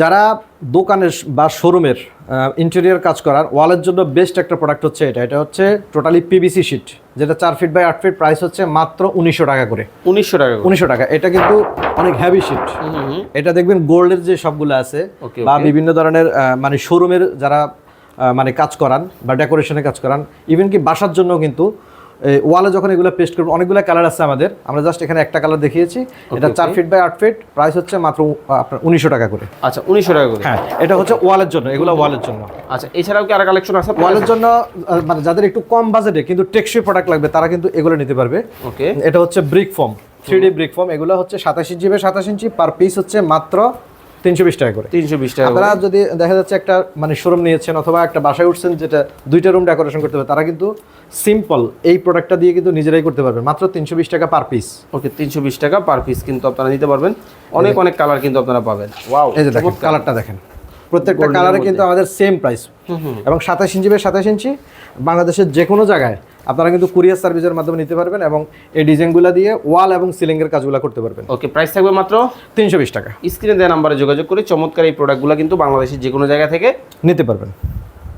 যারা দোকানের বা শোরুমের ইন্টেরিয়ার কাজ করার ওয়ালের জন্য বেস্ট একটা প্রোডাক্ট হচ্ছে এটা। এটা হচ্ছে টোটালি পিবিসি শিট যেটা চার ফিট বাই আট ফিট প্রাইস হচ্ছে মাত্র উনিশশো টাকা করে। উনিশশো টাকা উনিশশো টাকা। এটা কিন্তু অনেক হ্যাভি শিট। এটা দেখবেন গোল্ডের যে সবগুলো আছে বা বিভিন্ন ধরনের মানে শোরুমের যারা মানে কাজ করান বা ডেকোরেশনে কাজ করান ইভেন কি বাসার জন্য কিন্তু ওয়ালে যখন এগুলো পেস্ট করবেন অনেকগুলো কালার আছে আমাদের। আমরা জাস্ট এখানে একটা কালার দেখিয়েছি। এটা চার ফিট বাই আট ফিট প্রাইস হচ্ছে মাত্র আপনার উনিশশো টাকা করে। আচ্ছা উনিশশো টাকা করে। হ্যাঁ এটা হচ্ছে ওয়ালের জন্য এগুলো ওয়ালের জন্য। আচ্ছা এছাড়াও কি আর কালেকশন আছে? ওয়ালের জন্য মানে যাদের একটু কম বাজেটে কিন্তু টেকসই প্রোডাক্ট লাগবে তারা কিন্তু এগুলো নিতে পারবে। ওকে এটা হচ্ছে brick form three D brick form এগুলো হচ্ছে সাতাশ ইঞ্চি বাই সাতাশ ইঞ্চি পার পিস হচ্ছে মাত্র তিনশো বিশ টাকা করে। তিনশো বিশ টাকা করে। আপনারা যদি দেখা যাচ্ছে একটা মানে শোরুম নিয়েছেন অথবা একটা বাসায় উঠছেন যেটা দুইটা রুম ডেকোরেশন করতে হবে তারা কিন্তু সিম্পল এই প্রোডাক্টটা দিয়ে কিন্তু নিজেরাই করতে পারবেন। মাত্র তিনশো বিশ টাকা পার পিস ওকে তিনশো বিশ টাকা পার পিস কিন্তু আপনারা নিতে পারবেন। অনেক অনেক কালার কিন্তু আপনারা পাবেন। ওয়াও এই যে দেখেন কালারটা দেখেন। প্রত্যেকটা কালারে কিন্তু আমাদের সেম প্রাইস এবং সাতাশ ইঞ্চি বাই সাতাশ ইঞ্চি বাংলাদেশের যে কোনো জায়গায় আপনারা কিন্তু কুরিয়ার সার্ভিসের মাধ্যমে নিতে পারবেন এবং এই ডিজাইনগুলো দিয়ে ওয়াল এবং সিলিংয়ের কাজগুলো করতে পারবেন। ওকে প্রাইস থাকবে মাত্র তিনশো বিশ টাকা। স্ক্রিনে দেওয়া নাম্বারে যোগাযোগ করে চমৎকার এই প্রোডাক্টগুলো কিন্তু বাংলাদেশের যে কোনো জায়গা থেকে নিতে পারবেন।